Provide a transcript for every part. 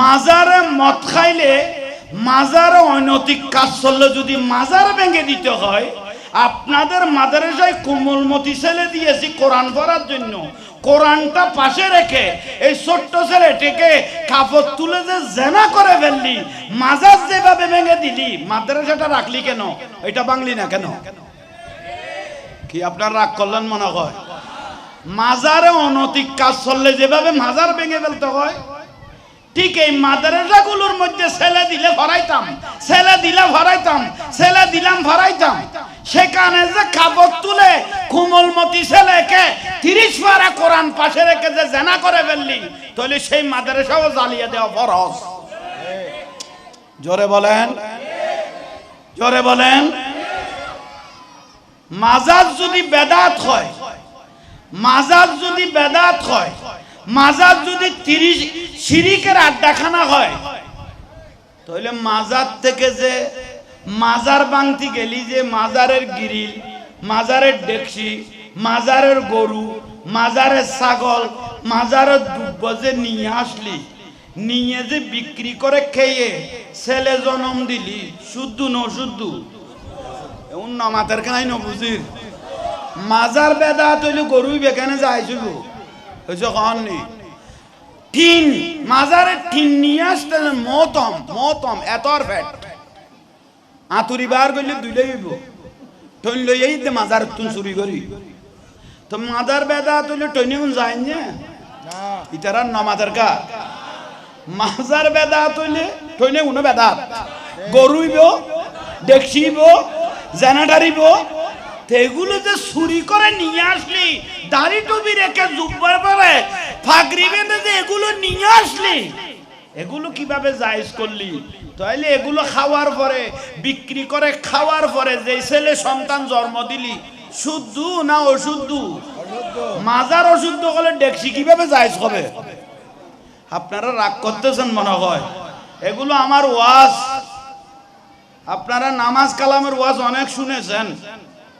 মাজারে মদ খাইলে মাজারে অনৈতিক কাজ চললে যদি মাজার ভেঙে দিতে হয়, আপনাদের মাদ্রাসায় কোমলমতি ছেলে দিয়েছি কোরআন পড়ার জন্য। কোরআনটা পাশে রেখে এই ছোট্ট ছেলেটিকে কাপড় তুলে যে জেনা করে ফেললি, মাজার যেভাবে ভেঙে দিলি, মাদ্রাসাটা রাখলি কেন? এটা বাংলি না কেন? কি আপনার রাগ করলেন মনে হয়? মাজারে অনৈতিক কাজ চললে যেভাবে মাজার ভেঙে ফেলতে হয় ঠিক এই মাদ্রাসাগুলোর মধ্যে ছেলে দিলে ভরাইতাম, ছেলে দিলে ভরাইতাম, ছেলে দিলাম ভরাইতাম। সেখানে যে কাপড় তুলে কুমলমতি ছেলেকে তিরিশ পারা কোরআন পাশে রেখে যে জেনা করে ফেললি, তাহলে সেই মাদ্রাসাও জ্বালিয়ে দেওয়া ফরজ। জোরে বলেন জোরে বলেন। মাজার যদি বেদাত হয় মাজার যদি বেদাত হয় মাজার যদি তিরিশ সিরিকের আড্ডাখানা হয়, তাহলে মাজার থেকে যে মাজার বাংতি গেলি যে মাজারের গিরিল, মাজারের ডেকসি মাজারের গরু, মাজারের ছাগল, মাজারের দুব্ব যে নিয়ে আসলি, নিয়ে যে বিক্রি করে খেয়ে ছেলে জনম দিলি, শুদ্ধ ন শুদ্ধ? অন্য মাথার খাই ন বুঝির মাজার বেদা তৈলে গরুই বেখানে যাইছিল হয়েছে কননি টিন মাজারে টিন নিয়ে আসতে মতম মতম এতর ফ্যাট আতুরি বার করলে দুইলে হইব। টইন লই এই দে মাজার তুন চুরি করি। তো মাজার বেদা তৈলে টইনে কোন যায় না? ইতারা নমাজার কা মাজার বেদা তৈলে টইনে কোনো বেদা। গরুইব দেখছিব জেনাটারিব এগুলো যে চুরি করে নিয়ে আসলি, দাড়ি টুপি রেখে জুব্বার পরে ফাগরি বেঁধে যে এগুলো নিয়ে আসলি, এগুলো কীভাবে জায়েজ করলি? তাইলে এগুলো খাওয়ার পরে, বিক্রি করে খাওয়ার পরে যে ছেলে সন্তান জন্ম দিলি, শুদ্ধ না অশুদ্ধ? মাজার অশুদ্ধ হলে ডেকসি কীভাবে জায়েজ হবে? আপনারা রাগ করতেছেন মনে হয়। এগুলো আমার ওয়াজ। আপনারা নামাজ কালামের ওয়াজ অনেক শুনেছেন।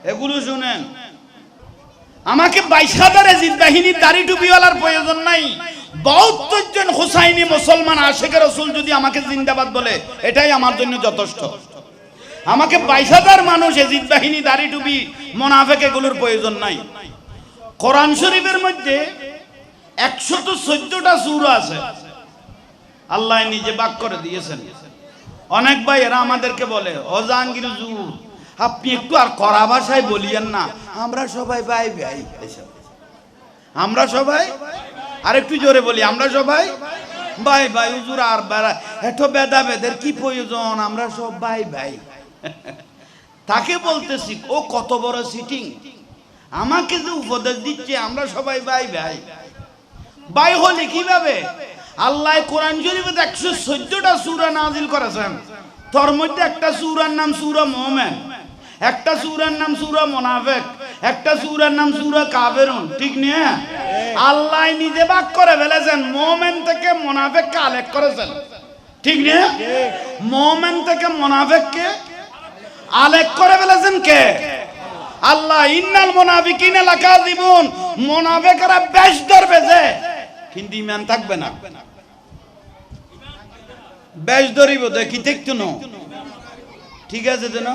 এগুলো শুনেন। আমাকে বাইশ হাজার বাহিনী দাড়ি টুপিওয়ালার প্রয়োজন নাই। বাহাত্তর জন হুসাইনি মুসলমান, আশেখ রসুল যদি আমাকে জিন্দাবাদ বলে, এটাই আমার জন্য যথেষ্ট। আমাকে বাইশ হাজার মানুষ এজিদ বাহিনী, দাড়ি টুপি, মোনাফেক এগুলোর প্রয়োজন নাই। কোরআন শরীফের মধ্যে একশত চোদ্দটা সুর আছে। আল্লাহ নিজে বাক করে দিয়েছেন। অনেক ভাই এরা আমাদেরকে বলে অজাঙ্গির জুর আপনি একটু আর কড়া ভাষায় বলিয়েন না। আমরা সবাই ভাই ভাই। আমরা সবাই? আর একটু জোরে বলি, আমরা সবাই? ভাই ভাই, হুজুর, আর বেড়া এত বেদা বেদের কি প্রয়োজন? আমরা সব ভাই ভাই। তাকে বলতেছি, ও কত বড় সিটিং আমাকে যে উপদেশ দিচ্ছে, আমরা সবাই ভাই ভাই। ভাই হলে কীভাবে? আল্লাহ কোরআন শরীফে একশো চোদ্দটা সুরা নাজিল করেছেন। তোর মধ্যে একটা সুরার নাম সুরা মোমেন। একটা সুরার নাম সুরা মোনাফেক, একটা সুরার নাম সুরা কাবেরুন ঠিক নিয়ে আল্লাহ নিজে বাক করে ফেলেছেন, মোমেন থেকে মোনাফেক কালেক্ট করেছেন, ঠিক নিয়ে মোমেন থেকে মোনাফেককে আলেক করে ফেলেছেন কে? আল্লাহ, ইন্নাল মোনাফিকিন এলাকা জীবন মোনাফেকরা বেশ ধরবে যে, কিন্তু ইমান থাকবে না। বেশ ধরিব দেখি দেখতো না? ঠিক আছে তো না?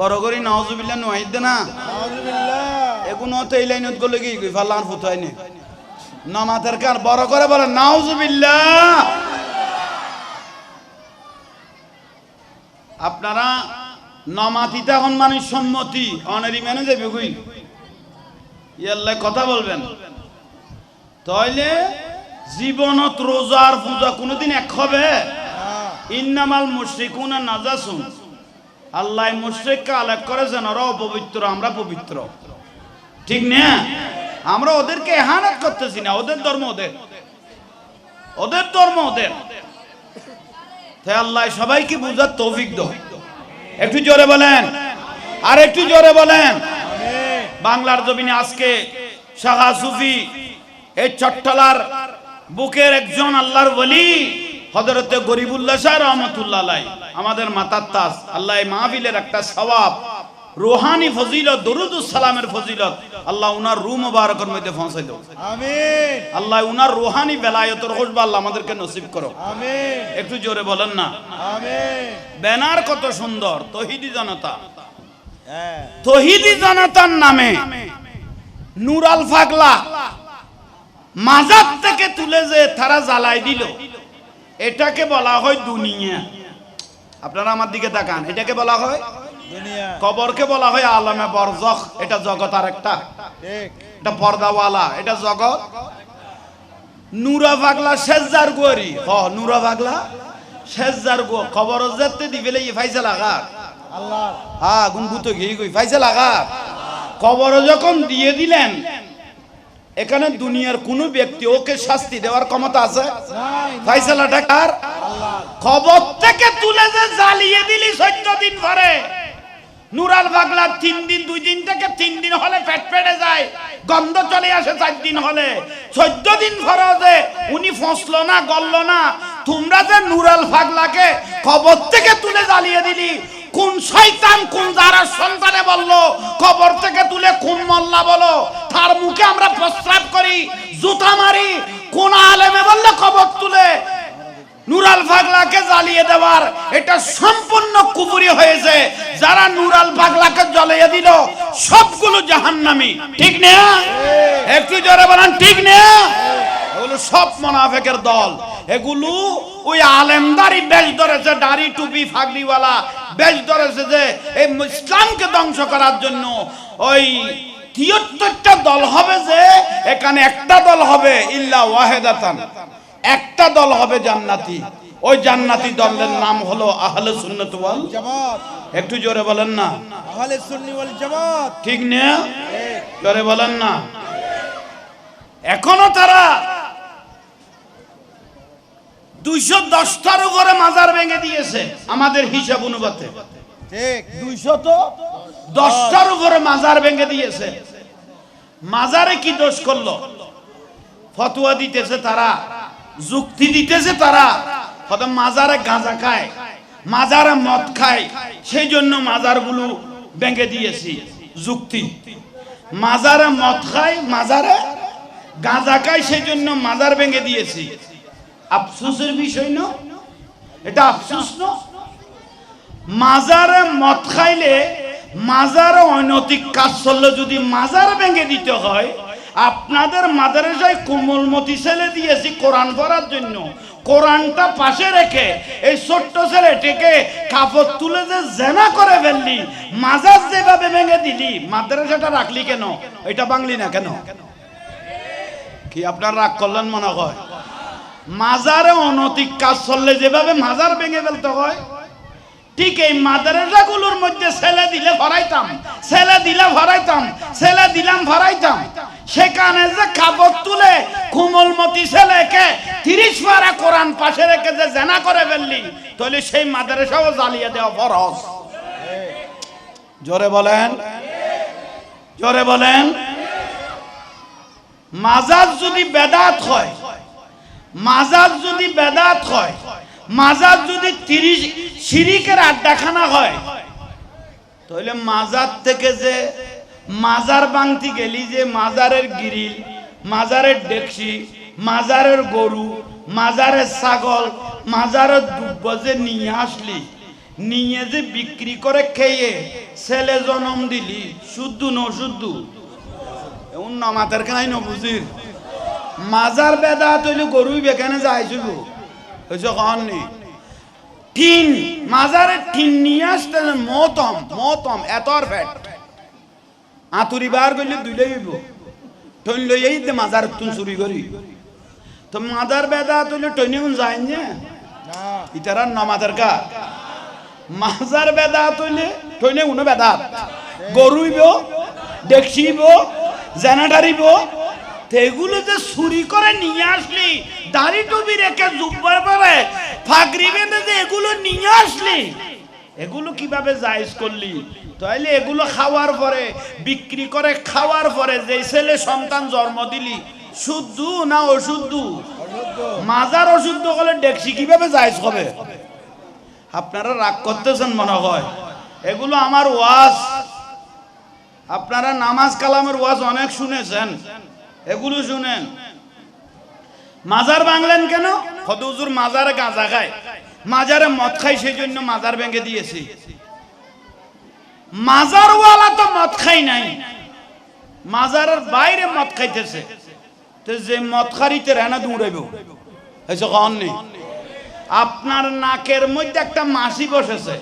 বড় করি নওয়াজুবিল্লাহ নুয়াইদ না এগুলো তো এই লাইনত গলে কি কই ফাল্লান ফুতাই নে। নামাতের কার বড় করে বলে নাউজুবিল্লাহ। আপনারা নমাতিতে এখন মানুষ সম্মতি অনেরই মেনে যাবে কই? ইয়াল্লাই কথা বলবেন। তাইলে জীবনত রোজার পূজা কোনোদিন এক হবে? ইন্নামাল মুশরিকুনা নাজাসুন। আল্লাহ মুশরিককে আলাপ করেছেন ওরা অপবিত্র আমরা পবিত্র। ঠিক না? আমরা ওদেরকে এহানত করতেছি না, ওদের ধর্ম ওদের। ওদের ধর্ম ওদের। তাই আল্লাহ সবাইকে বুঝার তৌফিক দাও। একটু জোরে বলেন। আর একটু জোরে বলেন। বাংলার জমিনে আজকে শাহা সুফি, এই চট্টলার বুকের একজন আল্লাহর বলি হজরতে গরিবুল্লাহ শাহ রহমতুল্লাহ আমাদের মাতার তাস আল্লাহ এই মাহফিলের একটা সওয়াব। রোহানি ফজিলত দরুদুস সালামের ফজিলত আল্লাহ উনার রু মুবারকের মধ্যে পৌঁছাই দাও আমিন। আল্লাহ উনার রোহানি বেলায়তর খুশবা আল্লাহ আমাদেরকে নসিব করো। আমিন। একটু জোরে বলেন না। আমিন। ব্যানার কত সুন্দর তহিদি জনতা। হ্যাঁ। তহিদি জনতার নামে নুরাল ফাগলা মাজার থেকে তুলে যে তারা জ্বালাই দিল। এটাকে বলা হয় দুনিয়া। আপনারা আমার দিকে তাকান এটাকে বলা হয় কবরকে বলা হয় আলমে বরজখ এটা জগৎ আর একটা এটা পর্দাওয়ালা এটা জগৎ। নুরা পাগলা শেষজার গুয়ারি। হ নুরা পাগলা শেষজার গো খবর যেতে দিবেলে ই ফাইসা লাগা আল্লাহ। হ্যাঁ গুনগুতো ঘি গই ফাইসা লাগা কবর যখন দিয়ে দিলেন এখানে দুনিয়ার কোন ব্যক্তি ওকে শাস্তি দেওয়ার ক্ষমতা আছে? ফাইসালাটা কার খবর থেকে তুলে যে জ্বালিয়ে দিলি সত্য দিন পরে নুরাল পাগলা তিন দিন, দুই দিন থেকে তিন দিন হলে পেট পেটে যায়। গন্ধ চলে আসে চার দিন হলে। চোদ্দ দিন যে উনি ফসলো না, গলল না। তোমরা যে নুরাল পাগলাকে খবর থেকে তুলে জ্বালিয়ে দিলি, কোন শয়তান, কোন যারা সন্তানে বলল, কবর থেকে তুলে কোন মোল্লা বলো, তার মুখে আমরা প্রস্রাব করি, জুতা মারি, কোন আলেমে বললে কবর তুলে নুরাল পাগলাকে জ্বালিয়ে দেওয়ার এটা সম্পূর্ণ কুপুরি হয়েছে। যারা নুরাল পাগলাকে জ্বালিয়ে দিল, সবগুলো জাহান্নামী। ঠিক না? একটু জোরে বলেন, ঠিক না? সব মোনাফেকের দল। এগুলো ওই আলেমদারি বেশ ধরেছে, দাড়ি টুপি ফাগলিওয়ালা বেশ ধরেছে যে এই ইসলামকে ধ্বংস করার জন্য। ওই তিয়াত্তরটা দল হবে যে, এখানে একটা দল হবে, ইল্লা ওয়াহেদাতান। একটা দল হবে জান্নাতি। ওই জান্নাতি দলের নাম হলো আহলে সুন্নাত ওয়াল জামাত। একটু জোরে বলেন না। আহলে সুন্নি ওয়াল জামাত। ঠিক না? জোরে বলেন না। এখনও তারা দুইশো দশটার উপরে মাজার ভেঙে দিয়েছে আমাদের হিসাব অনুপাতে। ঠিক। দুইশো তো দশটার উপরে মাজার ভেঙে দিয়েছে। মাজারে কি দোষ করল? ফতুয়া দিতেছে তারা। যুক্তি দিতেছে তারা কত মাজারে গাঁজা খায়, মাজারে মদ খায়, সেই জন্য মাজার মাজারগুলো ভেঙে দিয়েছি, যুক্তি। মাজারে মদ খায়, মাজারে গাঁজা খায়, সেই জন্য মাজার ভেঙে দিয়েছি। আফসোসের বিষয় না? এটা আফসোস না? মাজারে মদ খাইলে মাজারে অনৈতিক কাজ চললে যদি মাজার ভেঙে দিতে হয় আপনাদের মাদ্রাসায় কোমলমতি ছেলে দিয়েছি কোরআন পড়ার জন্য। কোরআনটা পাশে রেখে এই ছোট্ট ছেলেটিকে কাপড় তুলে যে জেনা করে ফেললি, মাজার যেভাবে ভেঙে দিলি, মাদ্রাসাটা রাখলি কেন? এটা বাংলি না কেন? কি আপনার রাগ করলেন মনে হয়? মাজারে অনৈতিক কাজ চললে যেভাবে মাজার ভেঙে ফেলতে হয় ঠিক এই মাদ্রাসাগুলোর মধ্যে ছেলে দিলে ভরাইতাম, ছেলে দিলে ভরাইতাম, ছেলে দিলাম ভরাইতাম। সেখানে যে কাপড় তুলে কোমলমতি ছেলেকে তিরিশ পারা কোরআন পাশে রেখে যে জেনা করে ফেললি, তাহলে সেই মাদ্রাসাও জ্বালিয়ে দেওয়া ফরজ। জোরে বলেন জোরে বলেন। মাজার যদি বেদাত হয় মাজার যদি বেদাত হয় মাজার যদি তিরিশ শিরিকের আড্ডাখানা হয়, তাহলে মাজার থেকে যে মাজার বাংতি গেলি যে মাজারের গিরিল, মাজারের ডেকসি মাজারের গরু, মাজারের ছাগল, মাজারের দুব্ব যে নিয়ে আসলি, নিয়ে যে বিক্রি করে খেয়ে ছেলে জনম দিলি, শুদ্ধ ন শুদ্ধ এমন নামাতের কানাই ন বুঝির। মাজার বেদা তৈলি গরুই বেখানে যাইছিল। হয়েছে কননি টিন মাজারে টিন নিয়ে আসতে মতম মতম এতর ফ্যাট আতুরি বার করলে দুইলে হইব। টইন লই এই দে মাজার তুন চুরি করি। তো মাজার বেদা তৈলি টইনি যায় না? না। ইতারা নমাদের কা মাজার বেদা তৈলে টইনে উনো বেদা। গরুইব দেখছিব জেনাটারিব তেগুলো যে চুরি করে নিয়ে আসলি দাড়ি টুপি রেখে জুব্বার পরে ফাগরি বেঁধে এগুলো নিয়ে আসলি, এগুলো কীভাবে জায়েজ করলি? তাইলে এগুলো খাওয়ার পরে, বিক্রি করে খাওয়ার পরে যে ছেলে সন্তান জন্ম দিলি, শুদ্ধ না অশুদ্ধ? মাজার অশুদ্ধ হলে ডেকসি কীভাবে জায়েজ হবে? আপনারা রাগ করতেছেন মনে হয়। এগুলো আমার ওয়াজ। আপনারা নামাজ কালামের ওয়াজ অনেক শুনেছেন। এগুলো শুনেন। মাজার বাংলেন কেন? হদুজুর মাজারে গাঁজা খায়। মাজারে মদ খাই সেই জন্য মাজার ভেঙে দিয়েছি। মাজারওয়ালা তো মদ খাই নাই। মাজারের বাইরে মদ খাইতেছে। তো যে মদ খারিতে রেনা দৌড়াইব। এসে কন নেই আপনার নাকের মধ্যে একটা মাসি বসেছে।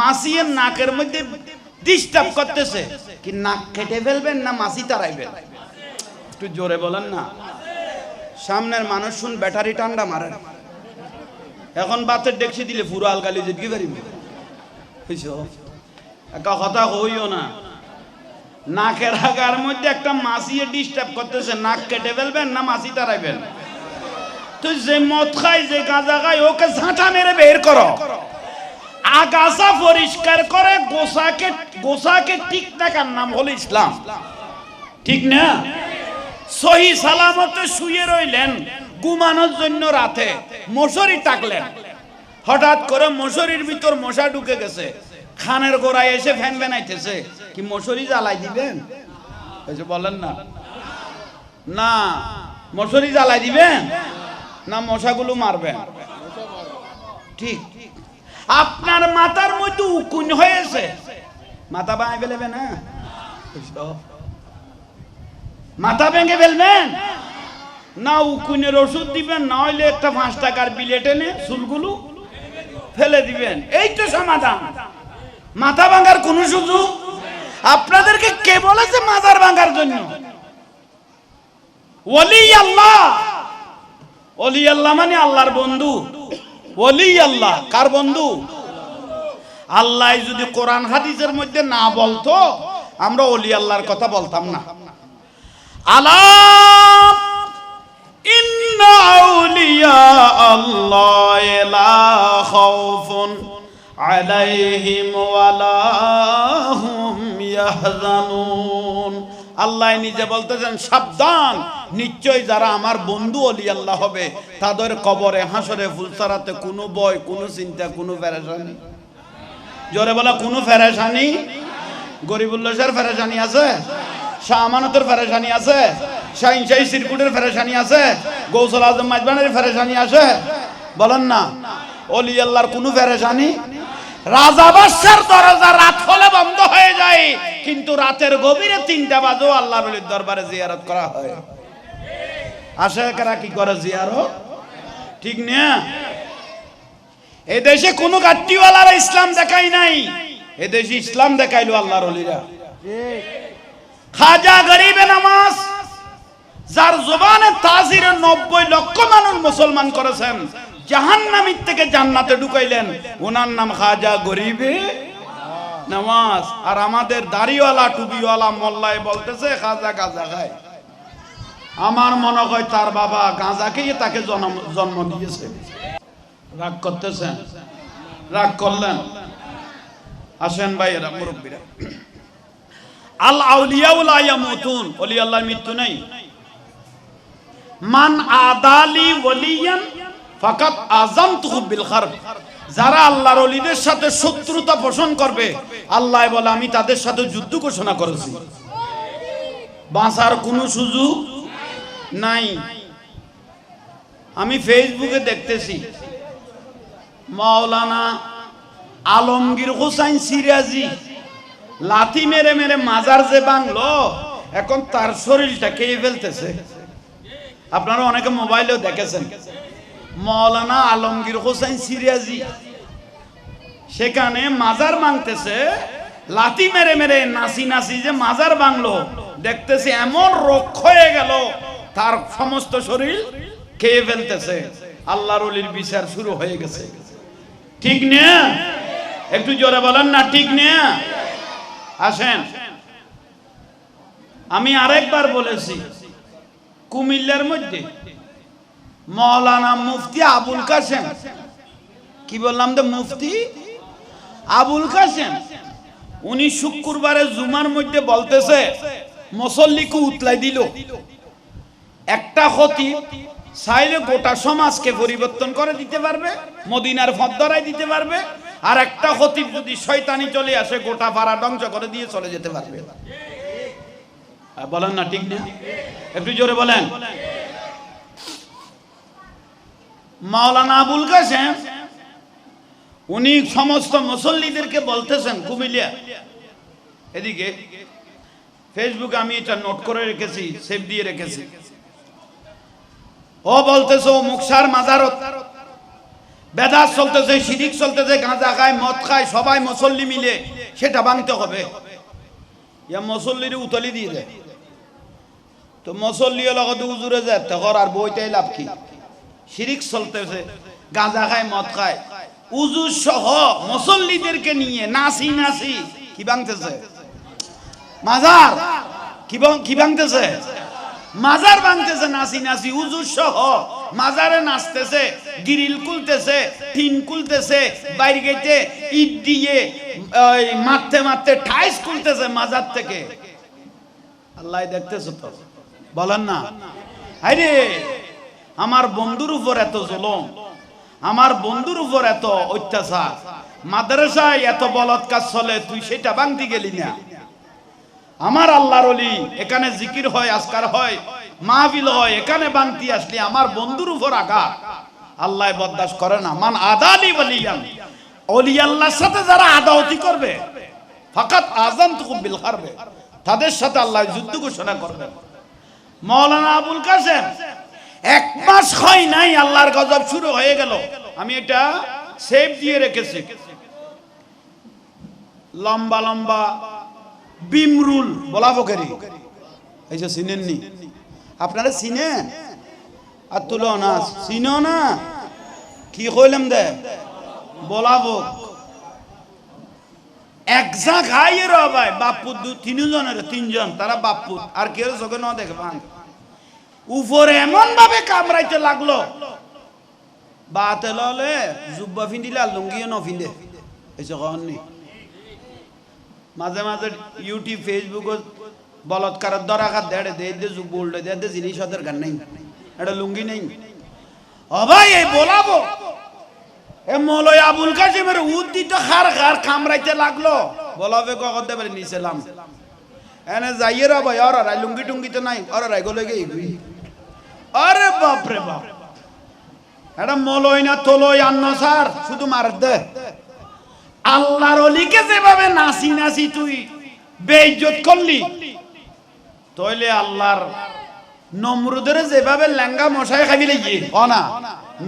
মাসি এর নাকের মধ্যে ডিস্টার্ব করতেছে। কি নাক কেটে ফেলবেন না মাসি তারাইবেন? একটু জোরে বলেন না। সামনের মানুষ শুন, ব্যাটারি ঠান্ডা মারে। এখন বাতের ডেকসি দিলে পুরো আলগালি জিটকি পারিব একটা কথা হইও না। নাকের আগার মধ্যে একটা মাসিয়ে ডিস্টার্ব করতেছে, নাক কেটে ফেলবেন না মাসি তারাইবেন? তো যে মদ খায় যে গাঁজা খায় ওকে ঝাঁটা মেরে বের করো। আগাছা পরিষ্কার করে গোসাকে গোসাকে ঠিক থাকার নাম হলো ইসলাম। ঠিক না? সহি সালামতে শুয়ে রইলেন, ঘুমানোর জন্য রাতে। মশারি টাকলেন। হঠাৎ করে মশারির ভিতর মশা ঢুকে গেছে। খানের গোড়ায় এসে ফ্যান বানাইতেছে। কি মশারি জ্বালাই দিবেন? বলেন না। না, মশারি জ্বালাই দিবেন? না, মশাগুলো মারবেন? ঠিক। আপনার মাথার মধ্যে উকুন হয়েছে। মাথা বাঁয়ে ফেলেবে না মাথা ভেঙে ফেলবেন? না উকুনের ওষুধ দিবেন, না হইলে একটা পাঁচ টাকার বিলেট এনে চুলগুলো ফেলে দিবেন। এই তো সমাধান। মাথা ভাঙার কোন সুযোগ? আপনাদেরকে কে বলেছে মাথার ভাঙার জন্য? ওলি আল্লাহ। ওলি আল্লাহ মানে আল্লাহর বন্ধু। ওলি আল্লাহ। কার বন্ধু? আল্লাহ যদি কোরআন হাদিসের মধ্যে না বলতো, আমরা ওলি আল্লাহর কথা বলতাম না। আলাপ। ইন্না আউলিয়া আল্লাহ লা খাউফুন আলাইহিম ওয়ালা হুম ইয়াহজানুন। আল্লাহ নিজে বলতেছেন, সাবধান। নিশ্চয় যারা আমার বন্ধু অলি আল্লাহ হবে, তাদের কবরে, হাসরে, ফুলসারাতে কোনো ভয়, কোনো চিন্তা, কোনো পেরেশানি জোরে বলা, কোনো ফেরেশানি? গরিবুল্লাসের ফেরেশানি আছে? শাহ আমানতের ফেরেশানি আছে, শাহিন শাহী সিরকুটের ফেরেশানি আছে, গৌসল আজম মাজবানের ফেরেশানি আছে। বলেন না, অলি আল্লাহর কোনো ফেরেশানি? রাজা বাদশার দরজা রাত হলে বন্ধ হয়ে যায়, কিন্তু রাতের গভীরে তিনটা বাজেও আল্লাহ বলির দরবারে জিয়ারত করা হয়। আশেকেরা কি করে জিয়ারত? ঠিক না? এ দেশে কোনো গাট্টিওয়ালারা ইসলাম দেখাই নাই এ দেশে ইসলাম দেখাইলো আল্লাহর অলিরা। ঠিক খাজা গরিবে নামাজ, যার জবানে তাজিরে নব্বই লক্ষ মানুষ মুসলমান করেছেন, জাহান্নামীর থেকে জান্নাতে ঢুকাইলেন। ওনার নাম খাজা গরিবে নামাজ। আর আমাদের দাড়িওয়ালা, টুপিওয়ালা মোল্লায় বলতেছে, খাজা গাজা খায়। আমার মনে হয় তার বাবা গাঁজা খেয়ে তাকে জন্ম জন্ম দিয়েছে। রাগ করতেছেন? রাগ করলেন? আসেন ভাই, এরা মুরব্বীরা। আল আউলিয়াউল আয়ামুতুন ওলি আল্লাহর মৃত্যু নেই। মান আদালি ওলিয়ান ফাকাত আযামতুহু বিল খারব। যারা আল্লাহর ওলিদের সাথে শত্রুতা পোষণ করবে, আল্লাহ বলে, আমি তাদের সাথে যুদ্ধ ঘোষণা করেছি। বাঁচার কোনো সুযোগ নাই। আমি ফেসবুকে দেখতেছি, মাওলানা আলমগীর হোসাইন সিরাজি লাথি মেরে মেরে মাজার যে বাংলো, এখন তার শরীরটা খেয়ে ফেলতেছে। আপনারা অনেকে মোবাইলেও দেখেছেন। মৌলানা আলমগীর হোসেন সিরিয়াজি সেখানে মাজার মাংতেছে, লাথি মেরে মেরে নাসি নাসি যে মাজার বাংলো, দেখতেছে এমন রোগ হয়ে গেল, তার সমস্ত শরীর খেয়ে ফেলতেছে। আল্লাহর অলির বিচার শুরু হয়ে গেছে। ঠিক না? একটু জোরে বলেন না, ঠিক না? আসেন। আমি আরেকবার বলেছি, কুমিল্লার মধ্যে মৌলানা মুফতি আবুল কাসেম কি বললাম তো, মুফতি? আবুল কাসেম উনি শুক্রবারে জুমার মধ্যে বলতেছে, মুসল্লিকে উতলাই দিল। একটা ক্ষতি চাইলে গোটা সমাজকে পরিবর্তন করে দিতে পারবে, মদিনার ফদ্দরাই দিতে পারবে আর একটা ক্ষতি যদি শয়তানি চলে আসে, গোটা পাড়া ধ্বংস করে দিয়ে চলে যেতে পারবে। বলেন না, ঠিক না? একটু জোরে বলেন। মাওলানা আবুল কাসেম উনি সমস্ত মুসল্লিদেরকে বলতেছেন কুমিলিয়া এদিকে ফেসবুকে আমি এটা নোট করে রেখেছি সেভ দিয়ে রেখেছি। ও বলতেছে, ও মুকসার মাজারত। বেদাত চলতেছে, শিরিক চলতেছে, গাঁজা খায়, মদ খায়, সবাই মুসল্লি মিলে, সেটা ভাঙতে হবে। ইয়া মুসল্লির উতলি দিয়ে দেয় তো মুসল্লি লগত উজুরে যায় তখন আর বইটাই লাভ কি? শিরিক চলতেছে, গাঁজা খায়, মদ খায়। উজু সহ মুসল্লিদেরকে নিয়ে নাসি নাসি কি ভাঙতেছে? মাজার কি ভাঙতেছে? মাজার ভাঙতেছে নাসি নাসি উজু সহ। মাজারে নাচতেছে, গিরিল কুলতেছে টিন খুলতেছে, বাইরে গেতে ইট দিয়ে মারতে মারতে ঠাইস খুলতেছে মাজার থেকে। আল্লাহ দেখতেছো তো? বলেন না। আরে আমার বন্ধুর উপর এত জুলুম, আমার বন্ধুর উপর এত অত্যাচার। মাদ্রাসায় এত বলৎকার চলে, তুই সেটা ভাঙতে গেলি না। আমার আল্লাহর অলি এখানে জিকির হয়, আজকার হয়, মাহফিল হয়, এখানে বাংতি আসলে আমার বন্ধুর উপর আঘাত। আল্লাহ বরদাস করে না মান আদালি বলিয়ান অলি আল্লাহর সাথে যারা আদাওতি করবে, ফাকাত আজান তুকুম বিল হারবে, তাদের সাথে আল্লাহ যুদ্ধ ঘোষণা করবে। মৌলানা আবুল কাসেম এক মাস হয় নাই আল্লাহর গজব শুরু হয়ে গেল। আমি এটা সেভ দিয়ে রেখেছি। লম্বা লম্বা বিমরুল, বলা বকেরি এই যে চিনেননি আপনারা চিনেন? আর তুলো না, চিনো না? কি কইলাম দে? বলাবো এক যা খাই র ভাই বাপু তিনজনের, তিনজন, তারা বাপু আর কেউ চোখে ন দেখে পান উপরে এমন ভাবে কামড়াইতে লাগল। বাতে ললে জুব্বা ফিন্দিলে আর লুঙ্গিও ন ফিন্দে। এই নি? মাঝে মাঝে ইউটিউব ফেসবুকত বলৎকারের দরাঘাত দেড়ে দে দে উল্টে দে দে জিনিস ওদের গান নেই। এটা লুঙ্গি নেই। ও ভাই, এই বলাবো। এ মলয় আবুল কাসিমের উদ্দিত খার খার কামড়াইতে লাগল। বলাবে কখন দেবে? নিছিলাম এনে যাইয়ে রা ভাই আর রাই লুঙ্গি টুঙ্গি তো নাই আর রাই গলে গে আরে বাপ রে বাপ। এটা মলয় না তোলই আন্ন স্যার শুধু মার দে আল্লাহর অলিকে যেভাবে নাচি নাচি তুই বেইজ্জত করলি, তইলে আল্লাহর নমরুদের যেভাবে লেঙ্গা মশাই খাবিলে গিয়ে না?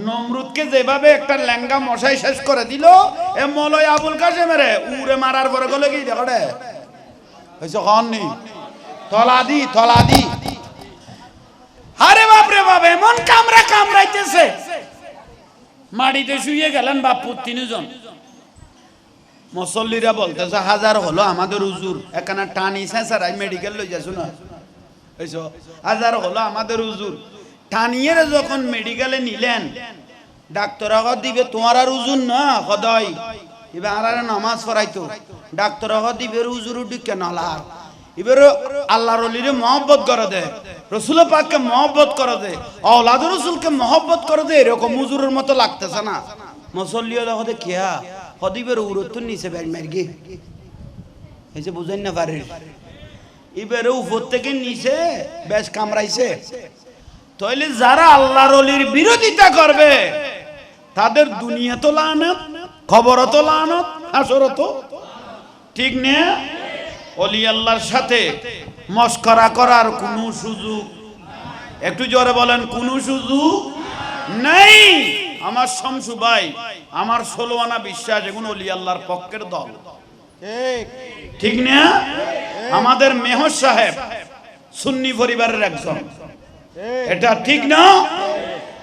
নমরুদকে যেভাবে একটা লেঙ্গা মশাই শেষ করে দিল, এ মলয় আবুল কাসেমের উড়ে মারার পরে গলে কি দেখো রে। হয়েছে কননি তলা দি আরে বাপরে বাপ, এমন কামড়া কামড়াইতেছে। মাটিতে শুয়ে গেলেন বাপু তিনজন মুসল্লিরা বলতেছে, হাজার হলো আমাদের উজুর এখানে টানি সেন্সার মেডিকেল লই যাচ্ছ না? এইসো হাজার হলো আমাদের উজুর টানিয়ে যখন মেডিকেলে নিলেন, ডাক্তার দিবে, তোমার আর উজুর না, সদাই। এবার আর নামাজ পড়াইতো। ডাক্তার দিবে উজুর ডিকে নালার এবার আল্লাহর অলিরে মহব্বত করে দে, রসুল পাককে মহব্বত করে দে অলাদ রসুলকে মহব্বত করে দে, এরকম উজুরের মতো লাগতেছে না। মুসল্লিও দেখো কিয়া হদিবের উরত নিচে ব্যাগ মারগি। এই যে বুঝেন না পারে এবারে উপর থেকে নিচে বেশ কামড়াইছে। তাইলে যারা আল্লাহর অলির বিরোধিতা করবে, তাদের দুনিয়া তো লানত খবর তো লানত আসর তো। ঠিক না? অলি আল্লাহর সাথে মস্করা করার কোনো সুযোগ একটু জোরে বলেন, কোনো সুযোগ নেই। আমার শমসু ভাই আমার ষোলো আনা বিশ্বাস এগুলো অলি আল্লাহর পক্ষের দল। ঠিক। না? আমাদের মেহর সাহেব সুন্নি পরিবারের একজন। এটা ঠিক না?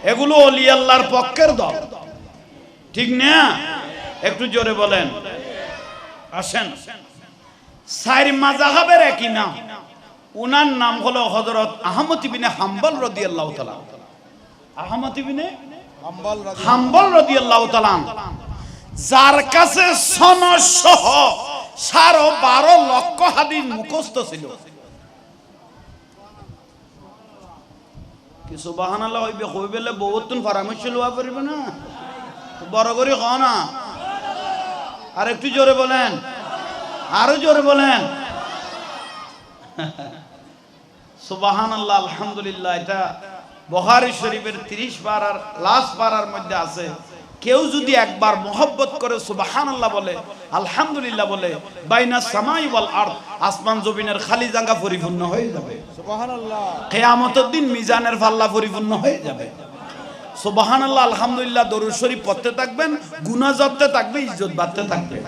এগুলো অলি আল্লাহর পক্ষের দল। ঠিক না? একটু জোরে বলেন। আসেন। সাইর মাজাহাবের একই নাম। উনার নাম হলো হজরত আহমদ ইবিনে হাম্বল রদিয়াল্লাহু তাআলা। আহমদ ইবিনে হাম্বল হাম্বল তাআলা যার কাছে সনসহ বারো লক্ষ মুখস্থ ছিল। কিছু বহুতুন পরামর্শ লওয়া পারিবে না? বড় করে না। আর একটু জোরে বলেন। আরও জোরে বলেন। সুবাহান আল্লাহ আলহামদুলিল্লাহ, এটা বহারি শরীফের তিরিশ পারার লাস্ট পারার মধ্যে আছে। কেউ যদি একবার মোহব্বত করে সুবাহান আল্লাহ বলে আলহামদুলিল্লাহ বলে বাইনা সামাই ওয়াল আরদ আসমান জমিনের খালি জাঙ্গা পরিপূর্ণ হয়ে যাবে। কেয়ামতের দিন মিজানের ফাল্লা পরিপূর্ণ হয়ে যাবে। সুবাহান আল্লাহ আলহামদুলিল্লাহ দরুদ শরীফ পড়তে থাকবেন জপতে থাকবে ইজ্জত বাড়তে থাকবে।